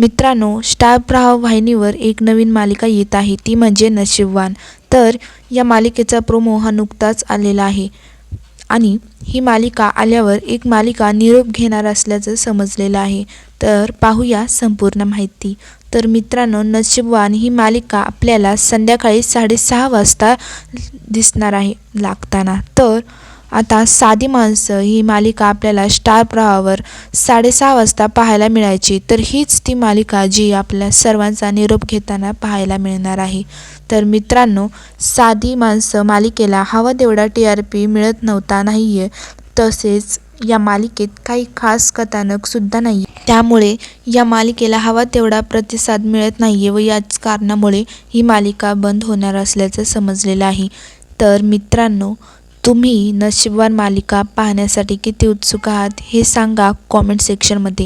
मित्रांनो स्टार प्रवाह वाहिनीवर एक नवीन मालिका येत आहे ती म्हणजे नशीबवान. तर या मालिकेचा प्रोमो हा नुकताच आलेला आहे. आणि ही मालिका आल्यावर एक मालिका निरोप घेणार असल्याचं समजलेलं आहे. तर पाहूया संपूर्ण माहिती. तर मित्रांनो नशीबवान ही मालिका आपल्याला संध्याकाळी साडेसहा वाजता दिसणार आहे लागताना. तर आता साधी माणसं ही मालिका आपल्याला स्टार प्रवाहावर साडेसहा वाजता पाहायला मिळायची तर हीच ती मालिका जी आपल्या सर्वांचा निरोप घेताना पाहायला मिळणार आहे. तर मित्रांनो साधी माणसं मालिकेला हवा तेवढा टी आर पी मिळत नव्हता नाही आहे तसेच या मालिकेत काही खास कथानकसुद्धा नाही आहे त्यामुळे या मालिकेला हवा तेवढा प्रतिसाद मिळत नाही आहे व याच कारणामुळे ही मालिका बंद होणार असल्याचं समजलेलं आहे. तर मित्रांनो तुम्ही नशीबवान मालिका पाहण्यासाठी किती उत्सुक आहात हे सांगा कॉमेंट सेक्शनमध्ये.